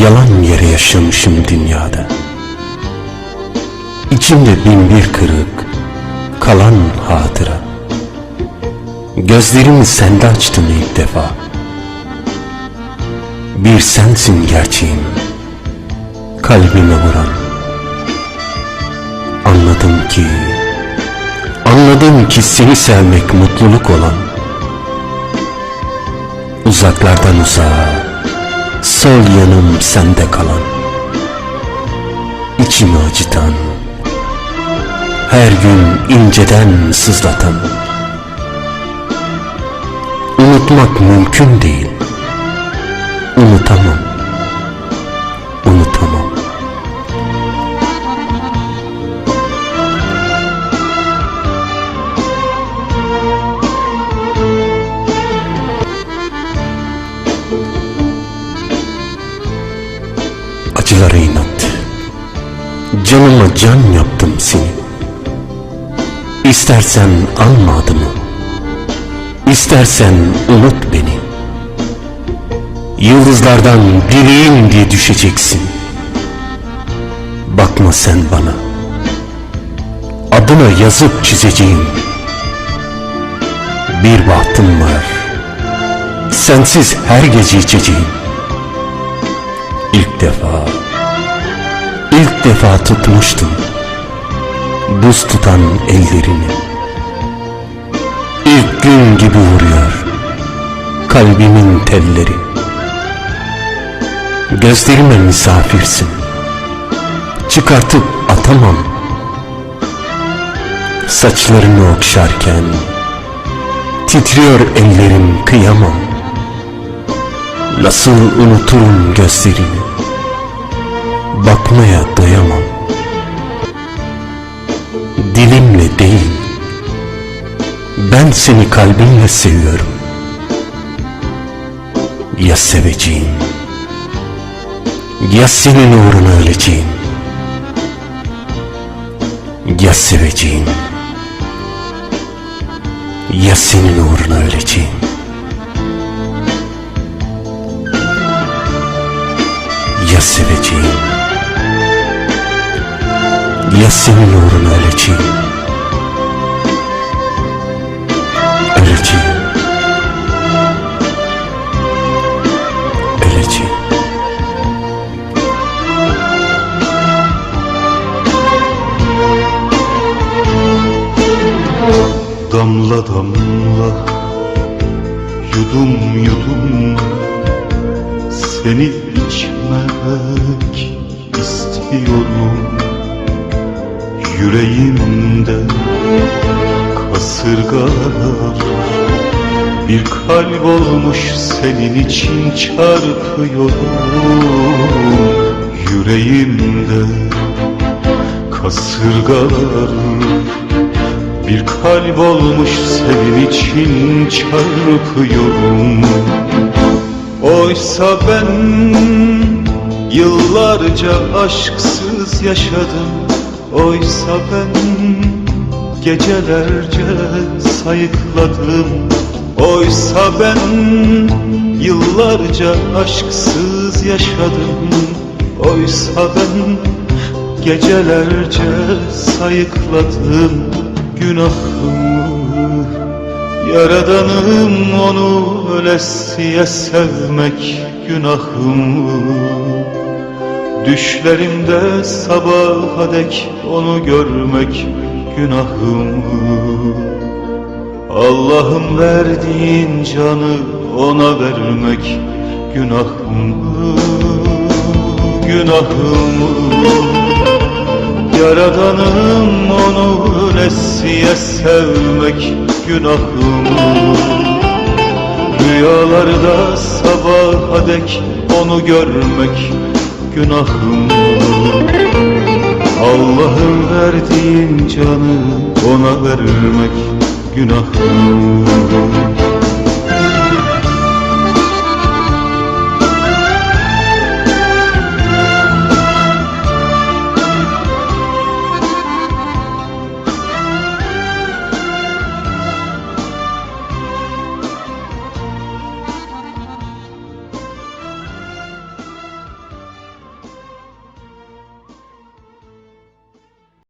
Yalan yere yaşamışım dünyada. İçimde bin bir kırık Kalan hatıra. Gözlerimi sende açtım ilk defa. Bir sensin gerçeğim Kalbime vuran. Anladım ki Anladım ki seni sevmek mutluluk olan. Uzaklardan uzağa Sol yanım sende kalan. İçimi acıtan Her gün inceden sızlatan. Unutmak mümkün değil Unutamam Canıma can yaptım seni. İstersen alma adımı. İstersen unut beni. Yıldızlardan biriyim diye düşeceksin. Bakma sen bana. Adına yazıp çizeceğim. Bir bahtım var. Sensiz her gece içeceğim. İlk defa İlk defa tutmuştum. Buz tutan ellerini. İlk gün gibi vuruyor Kalbimin telleri. Gözlerime misafirsin. Çıkartıp atamam. Saçlarını okşarken Titriyor ellerim kıyamam. Nasıl unuturum gözlerini Bakmaya doyamam. Dilimle değil Ben seni kalbimle seviyorum. Ya seveceğim Ya senin uğruna öleceğim. Ya seveceğim Ya senin uğruna öleceğim. Ya seveceğim senin uğruna öleceğim Öleceğim Öleceğim Damla damla Yudum yudum Seni içmek istiyorum Yüreğimde kasırgalar. Bir kalp olmuş senin için çarpıyorum Yüreğimde kasırgalar. Bir kalp olmuş senin için çarpıyorum Oysa ben yıllarca aşksız yaşadım Oysa ben gecelerce sayıkladım. Oysa ben yıllarca aşksız yaşadım. Oysa ben gecelerce sayıkladım. Günahımı Yaradanım onu ölesiye sevmek günahımı Düşlerimde sabaha dek onu görmek günahımı Allah'ın verdiğin canı ona vermek günahımı Günahımı Yaradanım onu ölesiye sevmek günahım. Rüyalarda sabaha dek onu görmek günahım. Allah'ın verdiğin canı ona vermek günahım